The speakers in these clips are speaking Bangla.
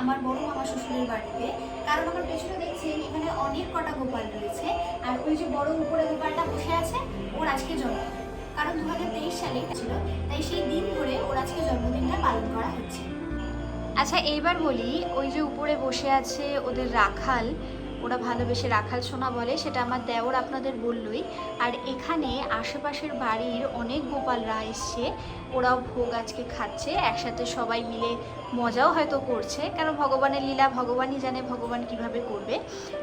আমার বড় মামা শ্বশুরের বাড়িতে। কারণ আমার পেছনে দেখছেন এখানে অনেক কটা গোপাল রয়েছে। আর ওই যে বড় উপরে গোপালটা বসে আছে, ওর আজকে জন্ম কারণ দু হাজার তেইশ সালে ছিল তাই সেই দিন ধরে ওর আজকে জন্মদিনটা পালন করা হচ্ছে। আচ্ছা এইবার বলি, ওই যে উপরে বসে আছে ওদের রাখাল ওরা ভালোবেসে রাখাল সোনা বলে, সেটা আমার দেওর আপনাদের বললই। আর এখানে আশেপাশের বাড়ির অনেক গোপালরা এসছে, ওরাও ভোগ আজকে খাচ্ছে, একসাথে সবাই মিলে মজাও হয়তো করছে, কারণ ভগবানের লীলা ভগবানই জানে ভগবান কীভাবে করবে।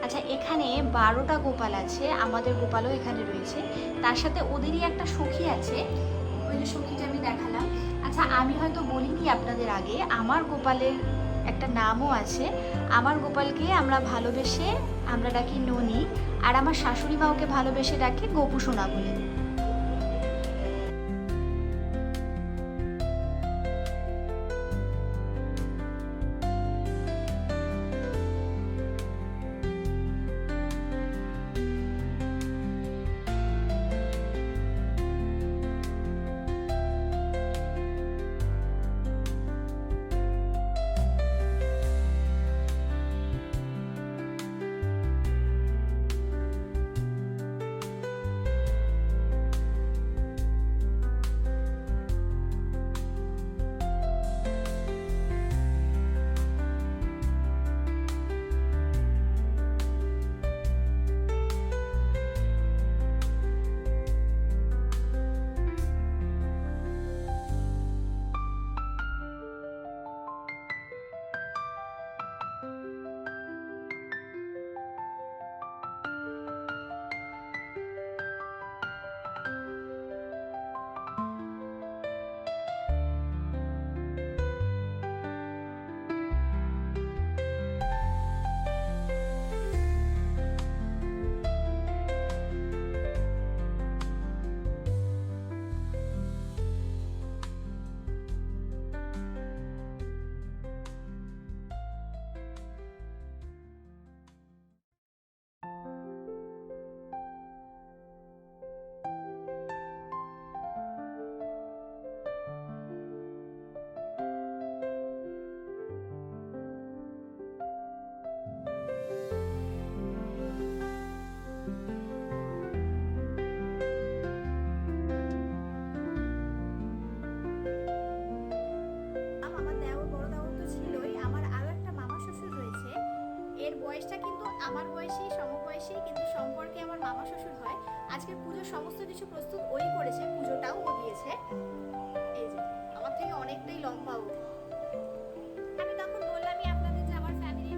আচ্ছা এখানে বারোটা গোপাল আছে, আমাদের গোপালও এখানে রয়েছে, তার সাথে ওদেরই একটা সখী আছে, ওই যে সখীটা আমি দেখালাম। আচ্ছা আমি হয়তো বলিনি আপনাদের আগে, আমার গোপালের একটা নামও আছে। আমার গোপালকে আমরা ভালোবেসে আমরা ডাকি ননি, আর আমার শাশুড়ি মা ওকে ভালোবেসে ডাকে গোপু সোনা বলে। বয়সটা কিন্তু আমার বয়সেই সমবয়সী কিন্তু সম্পর্কে আমার মামা শ্বশুর হয়। আজকের পুজোর সমস্ত কিছু প্রস্তুত ওই করেছে, পুজোটাও ও দিয়েছে। এই যে, আমার থেকে অনেকটাই লম্বা ও। আমি তখন বললামই আপনাদের যে আমার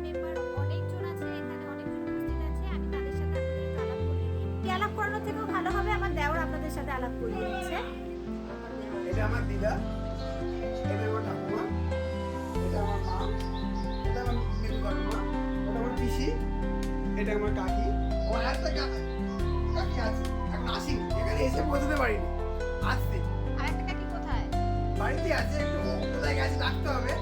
মেম্বার অনেকজন আছে অনেকজন সাথে আলাপ করানোর থেকেও ভালো হবে, আমার আপনাদের সাথে আলাপ করিয়ে দিচ্ছে এটা আমার দিদা, এটা আমার ঠাকুমা, এটা আমার মা, এটা আমার আমার পিসি এটা আমার কাকি। আমার একটা কাকি আছে এখন আসিনি এখানে এসে পৌঁছতে পারিনি। আসতে আর একটা কাকি কোথায়? বাড়িতে আছে একটু কোথায় গেছে ডাকতে হবে।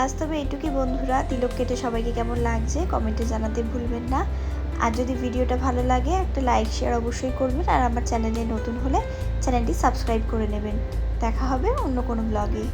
আজ তবে এটুকুই বন্ধুরা। তিলক কেটে সবাইকে কেমন লাগছে কমেন্টে জানাতে ভুলবেন না। আর যদি ভিডিওটা ভালো লাগে, একটা লাইক শেয়ার অবশ্যই করবেন। আর আমার চ্যানেলে নতুন হলে চ্যানেলটি সাবস্ক্রাইব করে নেবেন। দেখা হবে অন্য কোনো ব্লগে